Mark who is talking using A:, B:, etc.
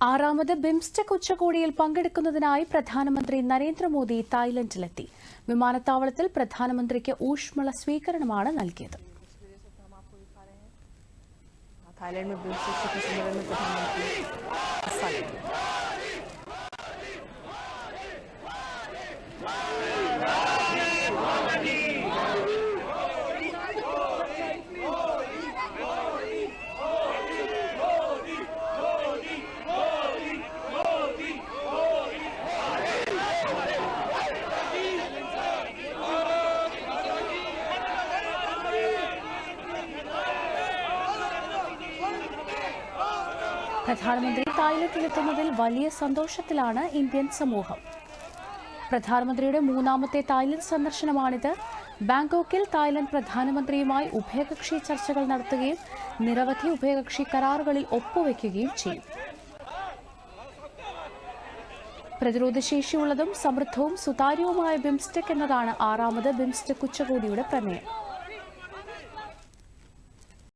A: ആറാമത് ബിംസ്റ്റെക് ഉച്ചകോടിയിൽ പങ്കെടുക്കുന്നതിനായി പ്രധാനമന്ത്രി നരേന്ദ്രമോദി തായ്ലൻഡിലെത്തി. വിമാനത്താവളത്തിൽ പ്രധാനമന്ത്രിക്ക് ഊഷ്മള സ്വീകരണമാണ് നൽകിയത്. പ്രധാനമന്ത്രി തായ്ലൻഡിലെത്തുന്നതിൽ വലിയ സന്തോഷത്തിലാണ് ഇന്ത്യൻ സമൂഹം. പ്രധാനമന്ത്രിയുടെ മൂന്നാമത്തെ തായ്ലൻഡ് സന്ദർശനമാണിത്. ബാങ്കോക്കിൽ തായ്ലൻഡ് പ്രധാനമന്ത്രിയുമായി ഉഭയകക്ഷി ചർച്ചകൾ നടത്തുകയും നിരവധി ഉഭയകക്ഷി കരാറുകളിൽ ഒപ്പുവെക്കുകയും ചെയ്യും. പ്രതിരോധശേഷിയുള്ളതും സമൃദ്ധവും സുതാര്യവുമായ ബിംസ്റ്റെക് എന്നതാണ് ആറാമത് ബിംസ്റ്റെക് ഉച്ചകോടിയുടെ പ്രമേയം.